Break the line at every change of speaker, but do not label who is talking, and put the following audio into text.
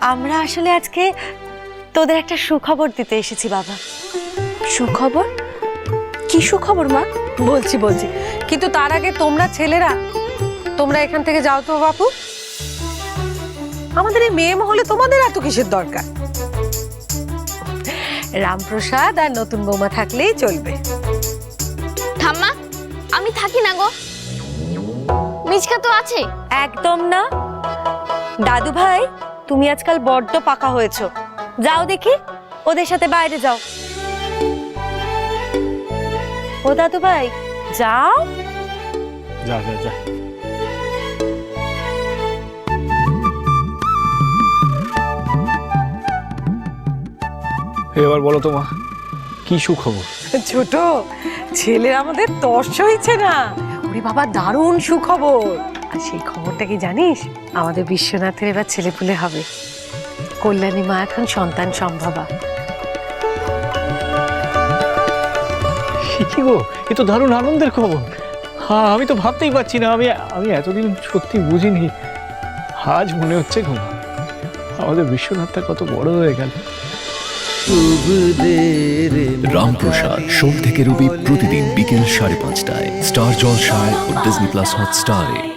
আমরা আসলে আজকে তোদের একটা সুখবর দিতে এসেছি বাবা।
সুখবর? কি সুখবর মা?
বলছি বলছি। কিন্তু তার আগে তোমরা ছেলেরা তোমরা এখান থেকে যাও তো বাপু। আমাদের এই মেয়ে মহলে তোমাদের এত কিসের দরকার? রামপ্রসাদ আর নতুন বৌমা থাকলেই চলবে।
ঠাম্মা আমি থাকি না গো। মিচকা তো আছে।
একদম না। দাদু ভাই তুমি আজকাল বড্ড পাকা হয়েছো। যাও দেখি ওদের সাথে বাইরে যাও। ও দাদু ভাই যাও।
যা যা যা। এবার বলো তো মা কি সুখবর?
ছোট ছেলে আমাদের তর্স হয়েছে না। ওরে বাবা দারুণ সুখবর। আর সেই খবরটা কি জানিস? আমাদের বিশ্বনাথের এবার ছেলেপুলে হবে। কল্যাণী মা এখন সন্তান সম্ভবা।
সে কি গো? এ তো দারুণ আনন্দের খবর। হ্যাঁ আমি তো ভাবতেই পারছি না আমি আমি এতদিন সত্যি বুঝিনি। আজ মনে হচ্ছে ঘুম আমাদের বিশ্বনাথটা কত বড় হয়ে গেল।
রামপ্রসাদ সোম থেকে রবি প্রতিদিন বিকেল সাড়ে পাঁচটায়। স্টার জলসায় ও ডিজনি প্লাস হটস্টারে।